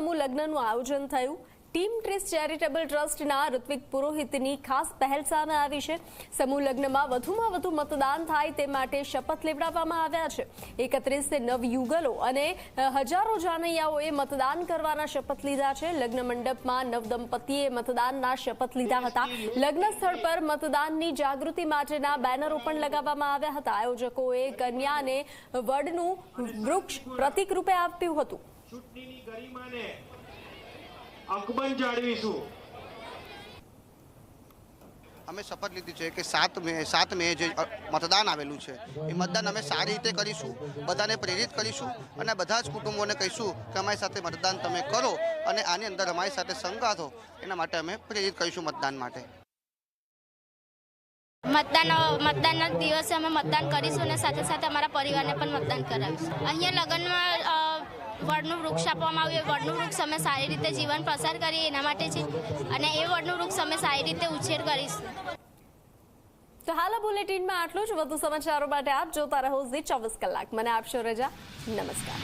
સમૂહ લગ્નનું આયોજન થયું. ટીમ ટ્રીસ ચેરિટેબલ ટ્રસ્ટના ઋત્વિક પુરોહિતની ખાસ પહેલ સામે આવી છે. સમૂહ લગ્નમાં વધુમાં વધુ મતદાન થાય તે માટે શપથ લેવડાવવામાં આવ્યા છે. એકત્રીસ નવ યુગલો અને હજારો જાનૈયાઓએ મતદાન કરવાના શપથ લીધા છે. લગ્ન મંડપમાં નવદંપતીએ મતદાનના શપથ લીધા હતા. લગ્ન સ્થળ પર મતદાનની જાગૃતિ માટેના બેનરો પણ લગાવવામાં આવ્યા હતા. આયોજકોએ કન્યાને વડનું વૃક્ષ પ્રતિક રૂપે આપ્યું હતું. ચૂંટણીની ગરિમાને અકબંધ જાળવીશું. અમે શપથ લીધી છે કે સાત મે સાત મે જે મતદાન આવેલું છે એ મતદાન અમે સારી રીતે કરીશું બધાને પ્રેરિત કરીશું અને બધા જ કુટુંબોને કહીશું કે અમારી સાથે મતદાન તમે કરો અને આની અંદર અમારી સાથે સંગાથો. એના માટે અમે પ્રેરિત કરીશું મતદાન માટે. મતદાન મતદાનના દિવસે અમે મતદાન કરીશું અને સાથે સાથે અમારા પરિવારને પણ મતદાન કરાવીશું. અહીંયા લગ્નમાં વડનું વૃક્ષ આપવામાં આવ્યું. એ વડનું વૃક્ષ અમે સારી રીતે જીવન પસાર કરીએ એના માટે છે અને એ વડનું વૃક્ષ અમે સારી રીતે ઉછેર કરીશું. તો હાલ બુલેટિનમાં આટલું જ. વધુ સમાચારો માટે આપ જોતા રહો ઝી ચોવીસ કલાક. મને આપશો રજા. નમસ્કાર.